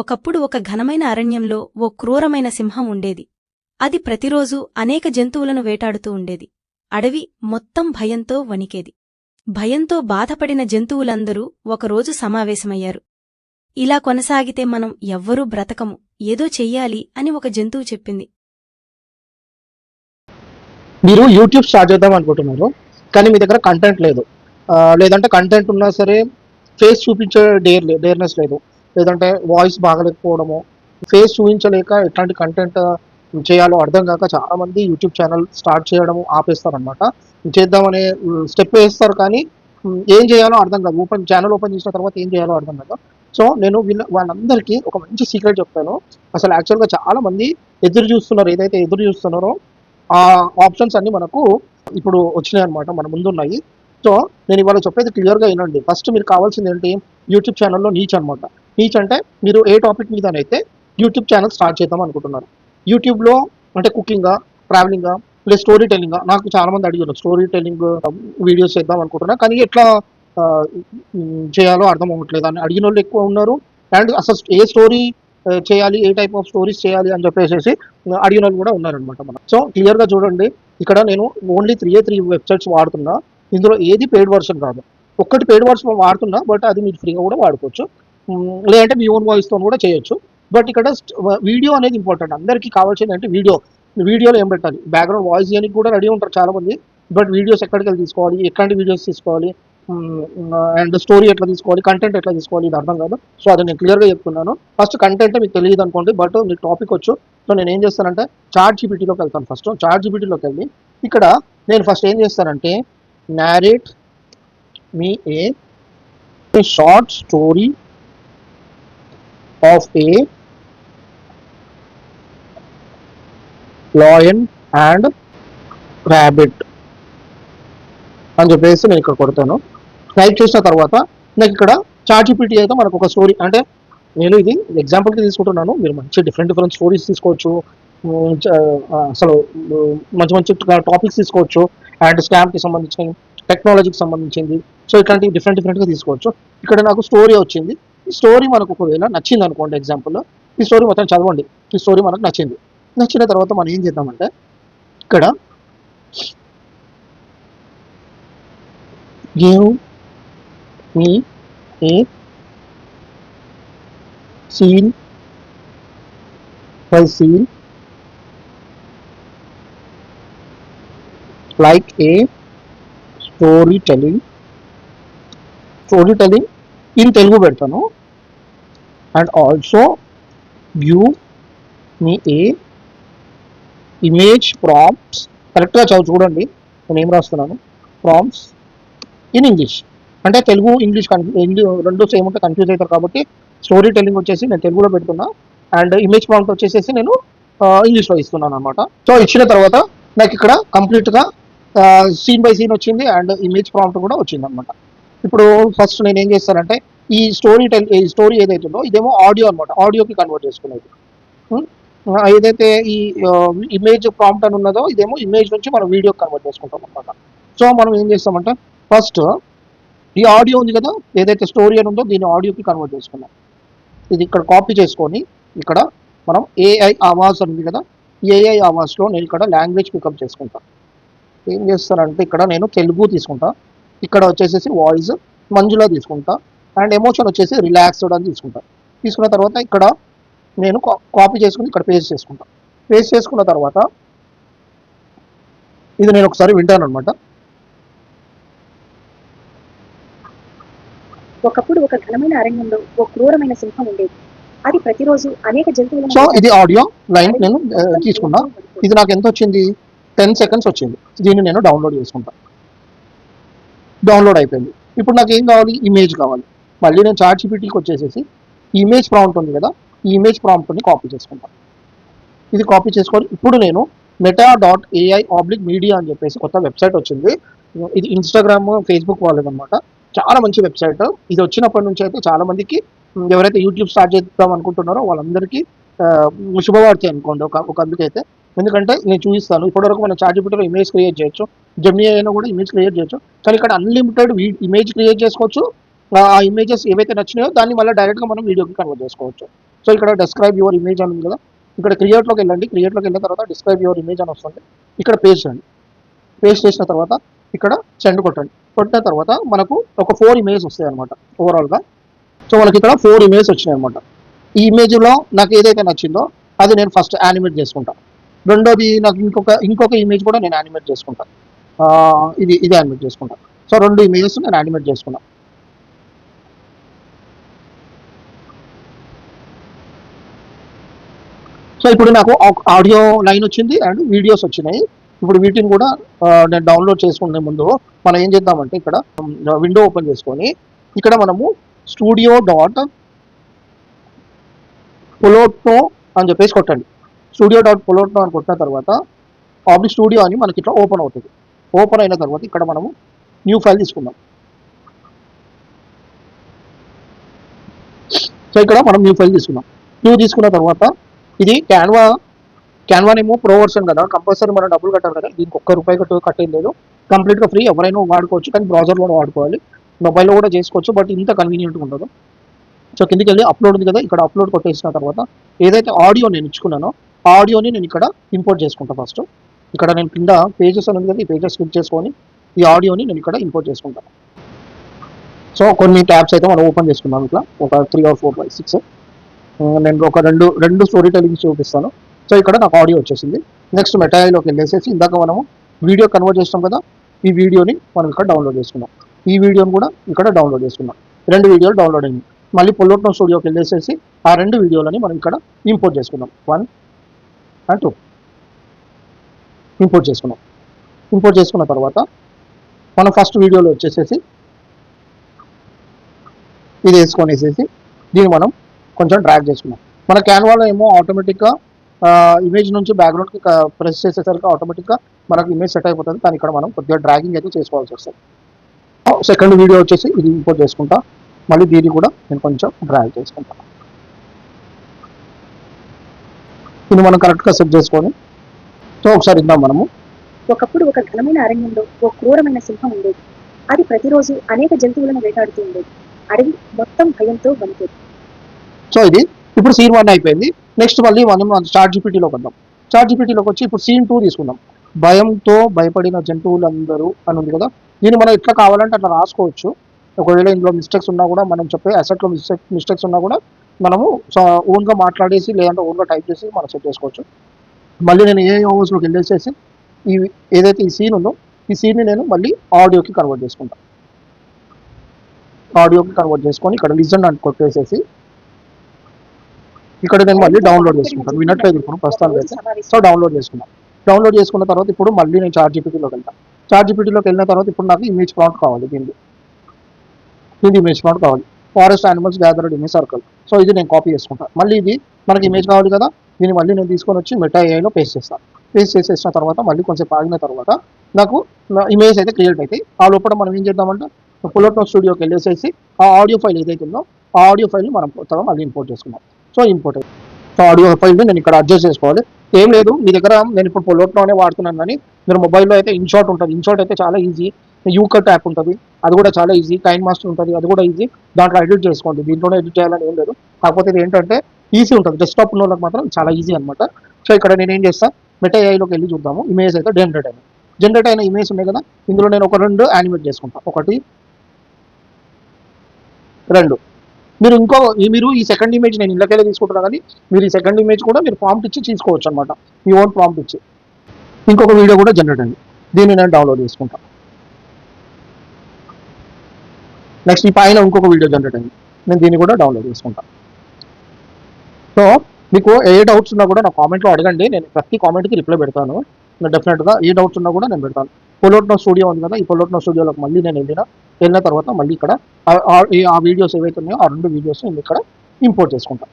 ఒకప్పుడు ఒక ఘనమైన అరణ్యంలో ఓ క్రూరమైన సింహం ఉండేది. అది ప్రతిరోజూ అనేక జంతువులను వేటాడుతూ ఉండేది. అడవి మొత్తం భయంతో వణికేది. భయంతో బాధపడిన జంతువులందరూ ఒకరోజు సమావేశమయ్యారు. ఇలా కొనసాగితే మనం ఎవ్వరూ బ్రతకము ఏదో చెయ్యాలి అని ఒక జంతువు చెప్పింది. మీరు యూట్యూబ్ స్టార్ట్ చేద్దాం అనుకుంటున్నారు కానీ మీ దగ్గర కంటెంట్ లేదు. లేదంటే కంటెంట్ ఉన్నా సరే ఫేస్ చూపించే డేర్ డేర్నెస్ లేదు. లేదంటే వాయిస్ బాగలేకపోవడము ఫేస్ చూపించలేక ఎట్లాంటి కంటెంట్ చేయాలో అర్థం కాక చాలా మంది యూట్యూబ్ ఛానల్ స్టార్ట్ చేయడం ఆపేస్తారనమాట చేద్దామనే స్టెప్ వేస్తారు కానీ ఏం చేయాలో అర్థం కాదు. ఓపెన్ ఛానల్ ఓపెన్ చేసిన తర్వాత ఏం చేయాలో అర్థం కాదు. సో నేను వీళ్ళ వాళ్ళందరికీ ఒక మంచి సీక్రెట్ చెప్తాను. అసలు యాక్చువల్గా చాలా మంది ఎదురు చూస్తున్నారు. ఏదైతే ఎదురు చూస్తున్నారో ఆ ఆప్షన్స్ అన్ని మనకు ఇప్పుడు వచ్చినాయి అనమాట మన ముందున్నాయి. సో నేను ఇవాళ చెప్పేది క్లియర్గా వినండి. ఫస్ట్ మీరు కావాల్సింది ఏంటి? యూట్యూబ్ ఛానల్లో నీచ్ అనమాట నీచ్ అంటే మీరు ఏ టాపిక్ మీదనైతే యూట్యూబ్ ఛానల్ స్టార్ట్ చేద్దాం అనుకుంటున్నారు. యూట్యూబ్లో అంటే కుకింగా ట్రావెలింగా ప్లస్ స్టోరీ టెల్లింగ్ నాకు చాలామంది అడిగారు. స్టోరీ టెల్లింగ్ వీడియోస్ చేద్దాం అనుకుంటున్నా. కానీ ఎట్లా చేయాలో అర్థం అవ్వట్లేదు అని అడిగిన వాళ్ళు ఎక్కువ ఉన్నారు. అండ్ అసలు ఏ స్టోరీ చేయాలి ఏ టైప్ ఆఫ్ స్టోరీస్ చేయాలి అని చెప్పేసి అడిగిన వాళ్ళు కూడా ఉన్నారనమాట మనం సో క్లియర్గా చూడండి. ఇక్కడ నేను only three a three websites వాడుతున్నా. ఇందులో ఏది పెయిడ్ వర్షన్ కాదు. ఒక్కటి పెయిడ్ వర్షన్ వాడుతున్నా బట్ అది మీరు ఫ్రీగా కూడా వాడుకోవచ్చు. లేదంటే మీ ఓన్ వాయిస్తో కూడా చేయొచ్చు. బట్ ఇక్కడ వీడియో అనేది ఇంపార్టెంట్ అందరికీ కావాల్సింది అంటే వీడియో వీడియోలో ఏం పెట్టాలి? బ్యాక్గ్రౌండ్ వాయిస్ చేయడానికి కూడా రెడీ ఉంటారు చాలామంది. బట్ వీడియోస్ ఎక్కడికి వెళ్ళి తీసుకోవాలి? ఎక్కడి వీడియోస్ తీసుకోవాలి? అండ్ స్టోరీ ఎట్లా తీసుకోవాలి? కంటెంట్ ఎట్లా తీసుకోవాలి? ఇది అర్థం కాదు. సో అది నేను క్లియర్గా చెప్తున్నాను. ఫస్ట్ కంటెంట్ మీకు తెలియదు అనుకోండి బట్ మీకు టాపిక్ వచ్చు. సో నేను ఏం చేస్తానంటే చార్ట్ జీబీటీలోకి వెళ్తాను ఫస్ట్ చార్ట్ జీబీటీలోకి వెళ్ళి ఇక్కడ నేను ఫస్ట్ ఏం చేస్తానంటే narrate me a short story of a lion and rabbit. అని చెప్పేసి నేను ఇక్కడ కొడతాను. టైప్ చేసిన తర్వాత నాకు ఇక్కడ చార్ట్ అయితే మనకు ఒక స్టోరీ అంటే నేను ఇది ఎగ్జాంపుల్కి తీసుకుంటున్నాను. మీరు మంచి డిఫరెంట్ డిఫరెంట్ స్టోరీస్ తీసుకోవచ్చు. అసలు మంచి మంచి టాపిక్స్ తీసుకోవచ్చు. అండ్ స్కామ్కి సంబంధించిన టెక్నాలజీకి సంబంధించింది. సో ఇట్లాంటివి డిఫరెంట్ డిఫరెంట్గా తీసుకోవచ్చు. ఇక్కడ నాకు స్టోరీ వచ్చింది. ఈ స్టోరీ మనకు ఒకవేళ నచ్చింది అనుకోండి ఎగ్జాంపుల్ ఈ స్టోరీ మొత్తం చదవండి. ఈ స్టోరీ మనకు నచ్చింది. నచ్చిన తర్వాత మనం ఏం చేద్దామంటే ఇక్కడ give me a scene by scene like a storytelling. Storytelling in Telugu పెడతాను. And also give me a image prompts కరెక్ట్గా చదువు చూడండి. నేను ఏం రాస్తున్నాను? ప్రాంప్ట్స్ ఇన్ ఇంగ్లీష్ అంటే తెలుగు ఇంగ్లీష్ రెండు సేమ్ ఉంటే కన్ఫ్యూజ్ అవుతారు కాబట్టి స్టోరీ టెల్లింగ్ వచ్చేసి నేను తెలుగులో పెడుతున్నా. అండ్ ఇమేజ్ ప్రాంప్ట్ వచ్చేసేసి నేను ఇంగ్లీష్లో ఇస్తున్నాను అనమాట సో ఇచ్చిన తర్వాత నాకు ఇక్కడ కంప్లీట్గా సీన్ బై సీన్ వచ్చింది అండ్ ఇమేజ్ ప్రాంప్ట్ కూడా వచ్చింది అనమాట ఇప్పుడు ఫస్ట్ నేను ఏం చేస్తానంటే ఈ స్టోరీ టెల్ ఈ స్టోరీ ఏదైతే ఉందో ఇదేమో ఆడియో అనమాట ఆడియోకి కన్వర్ట్ చేసుకునేది. ఏదైతే ఈ ఇమేజ్ ప్రాంప్ట్ అని ఉన్నదో ఇదేమో ఇమేజ్ నుంచి మనం వీడియోకి కన్వర్ట్ చేసుకుంటాం అనమాట సో మనం ఏం చేస్తామంటే ఫస్ట్ ఈ ఆడియో ఉంది కదా ఏదైతే స్టోరీ అని ఉందో దీన్ని ఆడియోకి కన్వర్ట్ చేసుకున్నాం ఇది ఇక్కడ కాపీ చేసుకొని ఇక్కడ మనం ఏఐ ఆవాజ్ అని ఉంది కదా ఏఐ ఆవాజ్లో నేను ఇక్కడ లాంగ్వేజ్ పికప్ చేసుకుంటాను ఏం చేస్తానంటే ఇక్కడ నేను తెలుగు తీసుకుంటా. ఇక్కడ వచ్చేసేసి వాయిస్ మంజులా తీసుకుంటా. అండ్ ఎమోషన్ వచ్చేసి రిలాక్స్డ్ అని తీసుకుంటా. తీసుకున్న తర్వాత ఇక్కడ నేను కాపీ చేసుకుని ఇక్కడ పేస్ట్ చేసుకుంటా. పేస్ట్ చేసుకున్న తర్వాత ఇది నేను ఒకసారి వింటాను అనమాట ఒకప్పుడు ఒక ఘనమైన అరణ్యంలో ఓ క్రూరమైన సింహం ఉండేది. అది ప్రతిరోజు అనేక జంతువులను సో ఇది ఆడియో లైన్ నేను తీసుకున్నా. ఇది నాకు ఎంత వచ్చింది? టెన్ సెకండ్స్ వచ్చింది. దీన్ని నేను డౌన్లోడ్ చేసుకుంటాను డౌన్లోడ్ అయిపోయింది. ఇప్పుడు నాకు ఏం కావాలి? ఇమేజ్ కావాలి. మళ్ళీ నేను చార్ట్ జీపీటీకి వచ్చేసేసి ఇమేజ్ ప్రాంప్ట్ ఉంది కదా ఈ ఇమేజ్ ప్రాంప్ట్ని కాపీ చేసుకుంటాను ఇది కాపీ చేసుకొని ఇప్పుడు నేను Meta dot AI oblique media అని చెప్పేసి కొత్త వెబ్సైట్ వచ్చింది. ఇది ఇన్స్టాగ్రామ్ ఫేస్బుక్ వాళ్ళది అనమాట చాలా మంచి వెబ్సైట్. ఇది వచ్చినప్పటి నుంచి అయితే చాలా మందికి ఎవరైతే యూట్యూబ్ స్టార్ట్ చేద్దాం అనుకుంటున్నారో వాళ్ళందరికీ శుభవార్త అనుకోండి. ఒక ఒక అందుకైతే ఎందుకంటే నేను చూపిస్తాను. ఇప్పటివరకు మనం చార్ట్ జీపీటీలో ఇమేజ్ క్రియేట్ చేయొచ్చు. జమ్నీ అయినా కూడా ఇమేజ్ క్రియేట్ చేయొచ్చు. కానీ ఇక్కడ అన్లిమిటెడ్ ఇమేజ్ క్రియేట్ చేసుకోవచ్చు. ఆ ఇమేజెస్ ఏవైతే నచ్చినాయో దాన్ని మళ్ళీ డైరెక్ట్గా మనం వీడియోకి కన్వర్ట్ చేసుకోవచ్చు. సో ఇక్కడ డిస్క్రైబ్ యువర్ ఇమేజ్ అని ఉంది కదా. ఇక్కడ క్రియేట్లోకి వెళ్ళండి. క్రియేట్లోకి వెళ్ళిన తర్వాత డిస్క్రైబ్ యువర్ ఇమేజ్ అని వస్తుంది. ఇక్కడ పేస్ట్ చేయండి. పేస్ట్ చేసిన తర్వాత ఇక్కడ సెండ్ కొట్టండి. కొట్టిన తర్వాత మనకు ఒక ఫోర్ ఇమేజ్ వస్తాయి అనమాట ఓవరాల్గా సో మనకి ఇక్కడ ఫోర్ ఇమేజ్ వచ్చినాయి అనమాట ఈ ఇమేజ్లో నాకు ఏదైతే నచ్చిందో అది నేను ఫస్ట్ యానిమేట్ చేసుకుంటాను రెండోది నాకు ఇంకొక ఇంకొక ఇమేజ్ కూడా నేను యానిమేట్ చేసుకుంటాను ఇది ఇది యానిమేట్ చేసుకుంటాను సో రెండు ఇమేజెస్ నేను యానిమేట్ చేసుకున్నాను సో ఇప్పుడు నాకు ఆడియో లైన్ వచ్చింది అండ్ వీడియోస్ వచ్చినాయి. ఇప్పుడు వీటిని కూడా నేను డౌన్లోడ్ చేసుకునే ముందు మనం ఏం చేద్దామంటే ఇక్కడ విండో ఓపెన్ చేసుకొని ఇక్కడ మనము స్టూడియో డాట్ పొలోటో అని చెప్పేసి కొట్టండి. స్టూడియో డాట్ పొలోటో అని కొట్టిన తర్వాత ఆబ్లిక్ స్టూడియో అని మనకి ఇట్లా ఓపెన్ అవుతుంది. ఓపెన్ అయిన తర్వాత ఇక్కడ మనము న్యూ ఫైల్ తీసుకుందాం. సో ఇక్కడ మనం న్యూ ఫైల్ తీసుకున్నాం న్యూ తీసుకున్న తర్వాత ఇది క్యాన్వా క్యాన్వానేమో ప్రో వర్షన్ కదా. కంపల్సరీ మనం డబ్బులు కట్టారు కదా. దీనికి ఒక్క రూపాయి కట్టు కట్టేది లేదు. కంప్లీట్గా ఫ్రీ ఎవరైనా వాడుకోవచ్చు కానీ బ్రౌజర్లో వాడుకోవాలి. మొబైల్లో కూడా చేసుకోవచ్చు బట్ ఇంత కన్వీనియంట్గా ఉండదు. సో కిందికి వెళ్ళి అప్లోడ్ ఉంది కదా. ఇక్కడ అప్లోడ్ కొట్టేసిన తర్వాత ఏదైతే ఆడియో నేను ఇచ్చుకున్నానో ఆడియోని నేను ఇక్కడ ఇంపోర్ట్ చేసుకుంటాను ఫస్ట్ ఇక్కడ నేను కింద పేజెస్ అని ఉంది కదా ఈ పేజెస్ క్లిక్ చేసుకొని ఈ ఆడియోని నేను ఇక్కడ ఇంపోర్ట్ చేసుకుంటాను సో కొన్ని ట్యాబ్స్ అయితే మనం ఓపెన్ చేసుకున్నాం ఇట్లా. ఒక three or four five six నేను ఒక రెండు రెండు స్టోరీ టెలింగ్స్ చూపిస్తాను. సో ఇక్కడ నాకు ఆడియో వచ్చేసింది. నెక్స్ట్ మెటాయిలోకి వెళ్ళేసేసి ఇందాక మనము వీడియో కన్వర్ట్ చేస్తాం కదా ఈ వీడియోని మనం ఇక్కడ డౌన్లోడ్ చేసుకున్నాం ఈ వీడియోని కూడా ఇక్కడ డౌన్లోడ్ చేసుకున్నాం రెండు వీడియోలు డౌన్లోడ్ అయింది మళ్ళీ పొల్లోటో స్టూడియోకి వెళ్ళేసేసి ఆ రెండు వీడియోలని మనం ఇక్కడ ఇంపోర్ట్ చేసుకున్నాం వన్ అంటూ టూ ఇంపోర్ట్ చేసుకున్నాం. ఇంపోర్ట్ చేసుకున్న తర్వాత మనం ఫస్ట్ వీడియోలో వచ్చేసేసి ఇది వేసుకొని వేసేసి దీన్ని మనం కొంచెం డ్రాగ్ చేసుకున్నాం. మన క్యాన్వాలో ఏమో ఆటోమేటిక్గా ఇమేజ్ నుంచి బ్యాక్గ్రౌండ్కి ప్రెస్ చేసేసరికి ఆటోమేటిక్గా మనకు ఇమేజ్ సెట్ అయిపోతుంది. కానీ ఇక్కడ మనం కొద్దిగా డ్రాగింగ్ అయితే చేసుకోవాల్సి వస్తుంది. సెకండ్ వీడియో వచ్చేసి ఇది ఇంపోర్ట్ చేసుకుంటా. మళ్ళీ దీన్ని కూడా నేను కొంచెం డ్రాగ్ చేసుకుంటాను ఇది మనం కరెక్ట్గా సెట్ చేసుకొని సో ఒకసారి ఇద్దాం మనము. ఒకప్పుడు ఒక ఘనమైన అరణ్యంలో ఓ క్రూరమైన సింహం ఉండేది. అది ప్రతిరోజు అనేక జంతువులను వేటాడుతూ ఉండేది. అడవి మొత్తం భయంతో వణికేది. సో ఇది ఇప్పుడు సీన్ వన్ అయిపోయింది. నెక్స్ట్ మళ్ళీ మనం చార్ట్ జీపీటీలోకి వద్దాం. చార్ట్ జీపీటీలోకి వచ్చి ఇప్పుడు సీన్ టూ తీసుకుందాం. భయంతో భయపడిన జంతువులందరూ అని ఉంది కదా? దీన్ని మనం ఎట్లా కావాలంటే అట్లా రాసుకోవచ్చు. ఒకవేళ ఇందులో మిస్టేక్స్ ఉన్నా కూడా మనం చెప్పే అసెట్లో మిస్టేక్ మిస్టేక్స్ ఉన్నా కూడా మనము ఓన్గా మాట్లాడేసి లేదంటే ఓన్గా టైప్ చేసి మనం సెట్ చేసుకోవచ్చు. మళ్ళీ నేను ఏ ఓవర్స్లోకి వెళ్ళేసేసి ఈ ఏదైతే ఈ సీన్ ఉందో ఈ సీన్ని నేను మళ్ళీ ఆడియోకి కన్వర్ట్ చేసుకుంటాను ఆడియోకి కన్వర్ట్ చేసుకొని ఇక్కడ లిజన్ అని కొట్టేసేసి ఇక్కడ నేను మళ్ళీ డౌన్లోడ్ చేసుకుంటాను వినట్లేదు ఇప్పుడు ప్రస్తుతానికి అయితే. సో డౌన్లోడ్ చేసుకున్నాను డౌన్లోడ్ చేసుకున్న తర్వాత ఇప్పుడు మళ్ళీ నేను చార్ట్ జీపీటీలోకి వెళ్తాను చార్ట్ జీపీటీలోకి వెళ్ళిన తర్వాత ఇప్పుడు నాకు ఇమేజ్ ప్రాంప్ట్ కావాలి దీనికి దీనికి ఇమేజ్ ప్రాంప్ట్ కావాలి. Forest animals gathered image circle so ఇది నేను కాపీ చేసుకుంటాను మళ్ళీ ఇది మనకి ఇమేజ్ కావాలి కదా? దీన్ని మళ్ళీ నేను తీసుకొని వచ్చి మెటా ఏఐలో పేస్ట్ చేస్తాను పేస్ట్ చేసేసిన తర్వాత మళ్ళీ కొంచెం ఆగిన తర్వాత నాకు ఇమేజ్ అయితే క్రియేట్ అవుతాయి ఆ లోపల మనం ఏం చేద్దామంటే పులోటో స్టూడియోకి వెళ్ళేసేసి ఆ ఆడియో ఫైల్ ఏదైతే ఉందో ఆ ఆడియో ఫైల్ని మనం తర్వాత మళ్ళీ ఇంపోర్ట్ చేసుకున్నాం సో ఇంపోర్ట్ సో ఆడియో ఫైల్ని నేను ఇక్కడ అడ్జస్ట్ చేసుకోవాలి. ఏం లేదు మీ దగ్గర నేను ఇప్పుడు పొలోట్లోనే వాడుతున్నాను కానీ మీరు మొబైల్లో అయితే ఇన్షాట్ ఉంటుంది. ఇన్షాట్ అయితే చాలా ఈజీ యూకట్ యాప్ ఉంటుంది. అది కూడా చాలా ఈజీ కైన్ మాస్టర్ ఉంటుంది. అది కూడా ఈజీ దాంట్లో ఎడిట్ చేసుకోండి. దీంట్లోనే ఎడిట్ చేయాలని ఏం లేదు. కాకపోతే ఇది ఏంటంటే ఈజీ ఉంటుంది. డెస్క్టాప్ ఉన్న వాళ్ళకి మాత్రం చాలా ఈజీ అనమాట సో ఇక్కడ నేను ఏం చేస్తాను మెటా ఏఐలోకి వెళ్ళి చూద్దాము. ఇమేజ్ అయితే జనరేట్ అయిన. జనరేట్ అయిన ఇమేజ్ ఉన్నాయి కదా? ఇందులో నేను ఒక రెండు యానిమేట్ చేసుకుంటాను ఒకటి రెండు. మీరు ఇంకో ఈ- మీరు ఈ సెకండ్ ఇమేజ్ నేను ఇళ్ళకెళ్ళి తీసుకుంటున్నా కానీ మీరు ఈ సెకండ్ ఇమేజ్ కూడా మీరు ప్రాంప్ట్ ఇచ్చి తీసుకోవచ్చు అనమాట మీ ఓన్ ప్రాంప్ట్ ఇచ్చి. ఇంకొక వీడియో కూడా జనరేట్ అయింది. దీన్ని నేను డౌన్లోడ్ చేసుకుంటాను నెక్స్ట్ ఈ పైన ఇంకొక వీడియో జనరేట్ అయింది. నేను దీన్ని కూడా డౌన్లోడ్ చేసుకుంటాను సో మీకు ఏ డౌట్స్ ఉన్నా కూడా నా కామెంట్లో అడగండి. నేను ప్రతి కామెంట్కి రిప్లై పెడతాను. నేను డెఫినెట్గా ఏ డౌట్స్ ఉన్నా కూడా నేను పెడతాను. పొలోట్నో స్టూడియో ఉంది కదా ఈ పొలోట్నో స్టూడియోలోకి మళ్ళీ నేను వెళ్ళిన వెళ్ళిన తర్వాత మళ్ళీ ఇక్కడ ఆ- వీడియోస్ ఏవైతే ఉన్నాయో ఆ రెండు వీడియోస్ నేను ఇక్కడ ఇంపోర్ట్ చేసుకుంటాను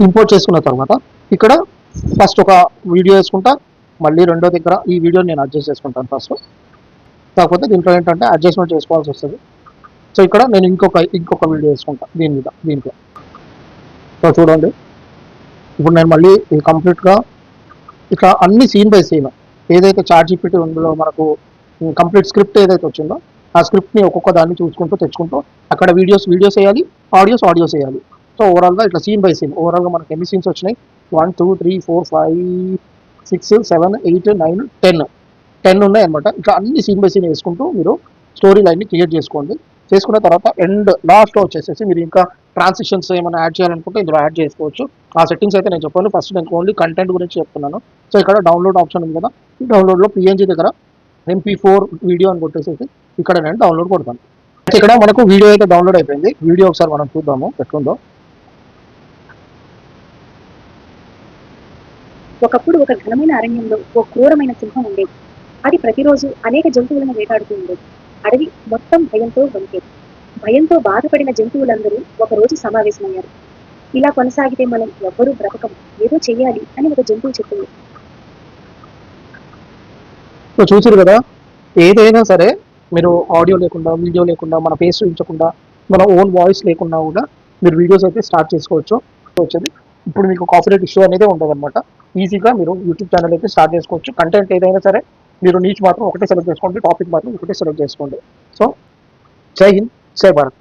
ఇంపోర్ట్ చేసుకున్న తర్వాత ఇక్కడ ఫస్ట్ ఒక వీడియో వేసుకుంటా. మళ్ళీ రెండో దగ్గర ఈ వీడియో నేను అడ్జస్ట్ చేసుకుంటాను ఫస్ట్ కాకపోతే దీంట్లో ఏంటంటే అడ్జస్ట్మెంట్ చేసుకోవాల్సి వస్తుంది. సో ఇక్కడ నేను ఇంకొక ఇంకొక వీడియో వేసుకుంటా దీని మీద దీంట్లో సో చూడండి. ఇప్పుడు నేను మళ్ళీ ఇది కంప్లీట్గా ఇక్కడ అన్ని సీన్ బై సీన్ ఏదైతే చార్ట్ జీపీటీ ఉందో మనకు కంప్లీట్ స్క్రిప్ట్ ఏదైతే వచ్చిందో ఆ స్క్రిప్ట్ని ఒక్కొక్క దాన్ని చూసుకుంటూ తెచ్చుకుంటూ అక్కడ వీడియోస్ వీడియోస్ వేయాలి ఆడియోస్ ఆడియోస్ వేయాలి. సో ఓవరాల్గా ఇట్లా సీన్ బై సీన్ ఓవరాల్గా మనకి ఎన్ని సీన్స్ వచ్చినాయి? One two three four five six seven eight nine ten ten ఉన్నాయి అనమాట ఇట్లా అన్ని సీన్ బై సీన్ వేసుకుంటూ మీరు స్టోరీ లైన్ని క్రియేట్ చేసుకోండి. చేసుకున్న తర్వాత ఎండ్ లాస్ట్లో వచ్చేసేసి మీరు ఇంకా ట్రాన్సిషన్స్ ఏమైనా యాడ్ చేయాలనుకుంటే ఇందులో యాడ్ చేసుకోవచ్చు. ఆ సెట్టింగ్స్ అయితే నేను చెప్పాను. ఫస్ట్ నేను ఓన్లీ కంటెంట్ గురించి చెప్తున్నాను. సో ఇక్కడ డౌన్లోడ్ ఆప్షన్ ఉంది కదా. ఈ డౌన్లోడ్లో పిఎన్జీ దగ్గర ఎంపీ ఫోర్ వీడియో అని కొట్టేసేసి ఇక్కడ నేను డౌన్లోడ్ కొడతాను. అయితే ఇక్కడ మనకు వీడియో అయితే డౌన్లోడ్ అయిపోయింది. వీడియో ఒకసారి మనం చూద్దాము. ఎట్లుందో. ఒకప్పుడు ఒక ఘనమైన అరణ్యంలో ఓ క్రూరమైన సింహం ఉండేది. అది ప్రతిరోజు అనేక జంతువులను వేటాడుతూ ఉండేది. అడవి మొత్తం భయంతో వణికేది. భయంతో బాధపడిన జంతువులందరూ ఒకరోజు సమావేశమయ్యారు. ఇలా కొనసాగితే మనం ఎవ్వరూ బ్రతకం ఏదో చెయ్యాలి అని ఒక జంతువు చెప్పింది. చూసారు కదా? ఏదైనా సరే మీరు ఆడియో లేకుండా వీడియో లేకుండా మన ఫేస్ చూపించకుండా మన ఓన్ వాయిస్ లేకుండా కూడా మీరు వీడియోస్ అయితే స్టార్ట్ చేసుకోవచ్చు. వచ్చింది. ఇప్పుడు మీకు కాపీరైట్ ఇష్యూ అనేది ఉండదు అనమాట ఈజీగా మీరు యూట్యూబ్ ఛానల్ అయితే స్టార్ట్ చేసుకోవచ్చు. కంటెంట్ ఏదైనా సరే మీరు నీచ్ మాత్రం ఒకటే సెలెక్ట్ చేసుకోండి టాపిక్ మాత్రం ఒకటే సెలెక్ట్ చేసుకోండి. సో జై హింద్ జై భారత్.